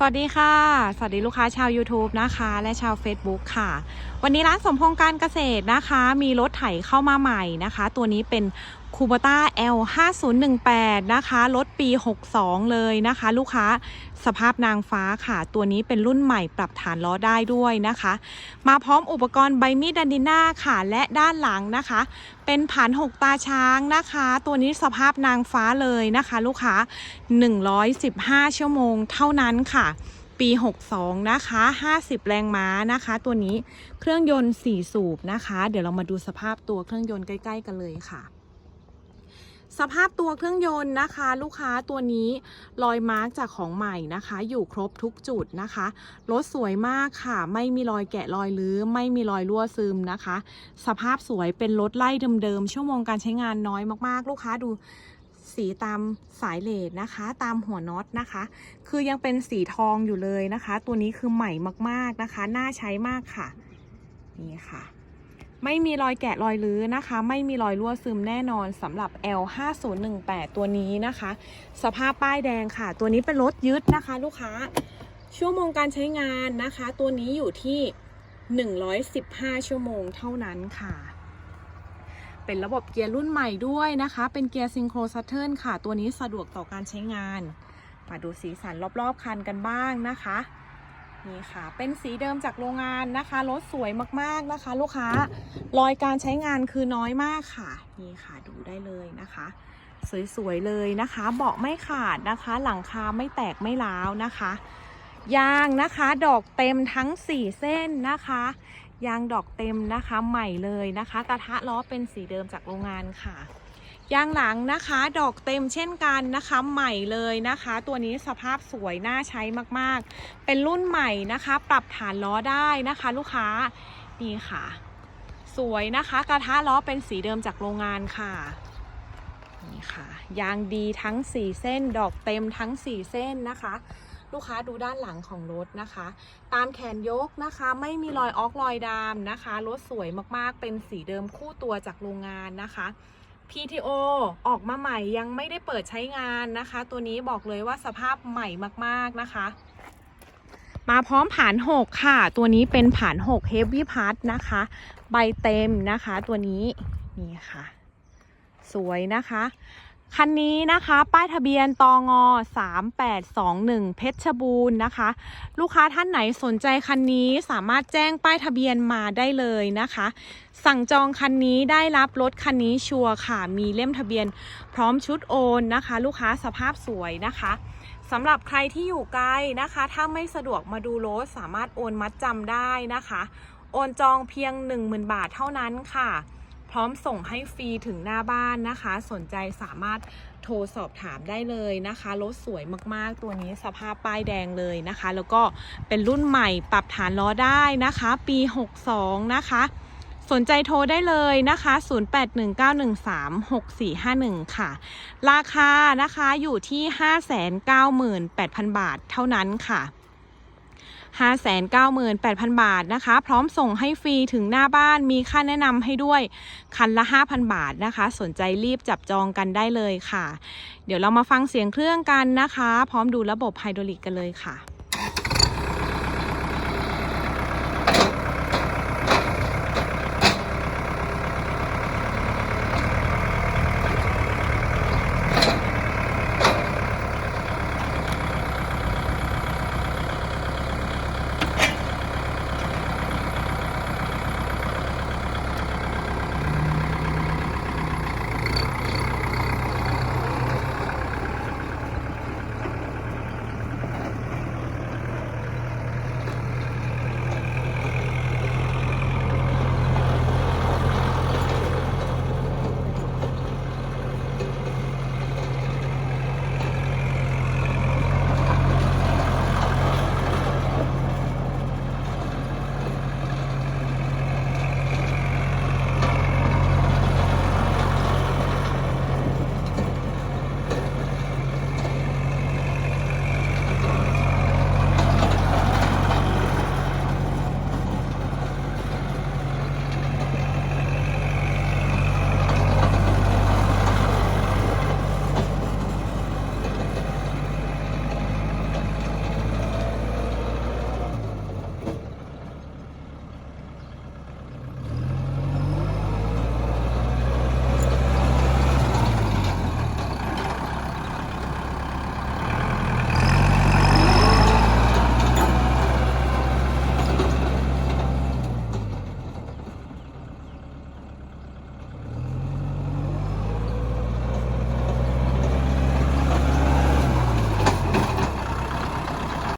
สวัสดีค่ะ สวัสดีลูกค้าชาว YouTube นะคะ และชาว Facebook ค่ะ วันนี้ร้านสมพงษ์การเกษตรนะคะ มีรถไถเข้ามาใหม่นะคะ ตัวนี้เป็น คูบ t a L 5018นะคะรถปี 62 เลยนะคะ ลูกค้าสภาพนางฟ้าค่ะ ตัวนี้เป็นรุ่นใหม่ปรับฐานล้อได้ด้วยนะคะ มาพร้อมอุปกรณ์ใบมีดดันดิน่าค่ะ และด้านหลังนะคะ เป็นผ่านหกตาช้างนะคะ ตัวนี้สภาพนางฟ้าเลยนะคะ ลูกค้า 115 ชั่วโมงเท่านั้นค่ะปี 62 นะคะ 50 แรงม้านะคะ ตัวนี้เครื่องยนต์ 4 สูบนะคะ เดี๋ยวเรามาดูสภาพตัวเครื่องยนต์ใกล้ ๆ กันเลยค่ะ สภาพตัวเครื่องยนต์นะคะ ลูกค้าตัวนี้รอยมาร์กจากของใหม่นะคะ อยู่ครบทุกจุดนะคะรถสวยมากค่ะ ไม่มีรอยแกะรอยรื้อไม่มีรอยรั่วซึมนะคะ สภาพสวยเป็นรถไล่เดิมๆชั่วโมงการใช้งานน้อยมากๆ ลูกค้าดูสีตามสายเลดนะคะ ตามหัวน็อตนะคะ คือยังเป็นสีทองอยู่เลยนะคะ ตัวนี้คือใหม่มากๆนะคะ น่าใช้มากค่ะ นี่ค่ะ ไม่มีรอยแกะรอยรื้อนะคะ ไม่มีรอยรั่วซึมแน่นอนสำหรับ L 5 0 1 8 ตัวนี้นะคะ สภาพป้ายแดงค่ะ ตัวนี้เป็นรถยึดนะคะ ลูกค้า ชั่วโมงการใช้งานนะคะ ตัวนี้อยู่ที่ 115 ชั่วโมงเท่านั้นค่ะ เป็นระบบเกียร์รุ่นใหม่ด้วยนะคะ เป็นเกียร์ซิงโครซัตเทิลค่ะ ตัวนี้สะดวกต่อการใช้งาน มาดูสีสันรอบๆคันกันบ้างนะคะ นี่ค่ะ เป็นสีเดิมจากโรงงานนะคะรถสวยมากๆนะคะ ลูกค้ารอยการใช้งานคือน้อยมากค่ะ นี่ค่ะดูได้เลยนะคะ สวยๆเลยนะคะ เบาะไม่ขาดนะคะ หลังคาไม่แตกไม่ร้าวนะคะ ยางนะคะดอกเต็มทั้ง 4 เส้นนะคะ ยางดอกเต็มนะคะใหม่เลยนะคะ กระทะล้อเป็นสีเดิมจากโรงงานค่ะ ยางหลังนะคะดอกเต็มเช่นกันนะคะใหม่เลยนะคะ ตัวนี้สภาพสวยน่าใช้มากๆ เป็นรุ่นใหม่นะคะ ปรับฐานล้อได้นะคะ ลูกค้านี่ค่ะ สวยนะคะกระทะล้อเป็นสีเดิมจากโรงงานค่ะนี่ค่ะ ยางดีทั้ง 4 เส้น ดอกเต็มทั้ง 4 เส้นนะคะ ลูกค้าดูด้านหลังของรถนะคะ ตามแขนยกนะคะ ไม่มีรอยออกรอยดามนะคะรถสวยมากๆเป็นสีเดิมคู่ตัวจากโรงงานนะคะ PTO ออกมาใหม่ยังไม่ได้เปิดใช้งานนะคะ ตัวนี้บอกเลยว่าสภาพใหม่มากๆนะคะ มาพร้อมผาน 6 ค่ะ ตัวนี้เป็นผาน 6 Heavy p a r t นะคะ ใบเต็มนะคะ ตัวนี้นี่ค่ะ สวยนะคะ คันนี้นะคะ ป้ายทะเบียนตองอ3821 เพชรบูรณ์นะคะ ลูกค้าท่านไหนสนใจคันนี้สามารถแจ้งป้ายทะเบียนมาได้เลยนะคะ สั่งจองคันนี้ได้รับรถคันนี้ชัวร์ค่ะ มีเล่มทะเบียนพร้อมชุดโอนนะคะ ลูกค้าสภาพสวยนะคะสำหรับใครที่อยู่ไกลนะคะ ถ้าไม่สะดวกมาดูรถสามารถโอนมัดจำได้นะคะ โอนจองเพียง 10,000 บาทเท่านั้นค่ะ พร้อมส่งให้ฟรีถึงหน้าบ้านนะคะ สนใจสามารถโทรสอบถามได้เลยนะคะรถสวยมากๆ ตัวนี้สภาพป้ายแดงเลยนะคะ แล้วก็เป็นรุ่นใหม่ปรับฐานล้อได้นะคะ ปี 62 นะคะ สนใจโทรได้เลยนะคะ 0819136451 ค่ะ ราคานะคะอยู่ที่ 598,000 บาทเท่านั้นค่ะ 598,000 บาทนะคะ พร้อมส่งให้ฟรีถึงหน้าบ้านมีค่าแนะนำให้ด้วยคันละ 5,000 บาทนะคะ สนใจรีบจับจองกันได้เลยค่ะ เดี๋ยวเรามาฟังเสียงเครื่องกันนะคะ พร้อมดูระบบไฮดรอลิกกันเลยค่ะ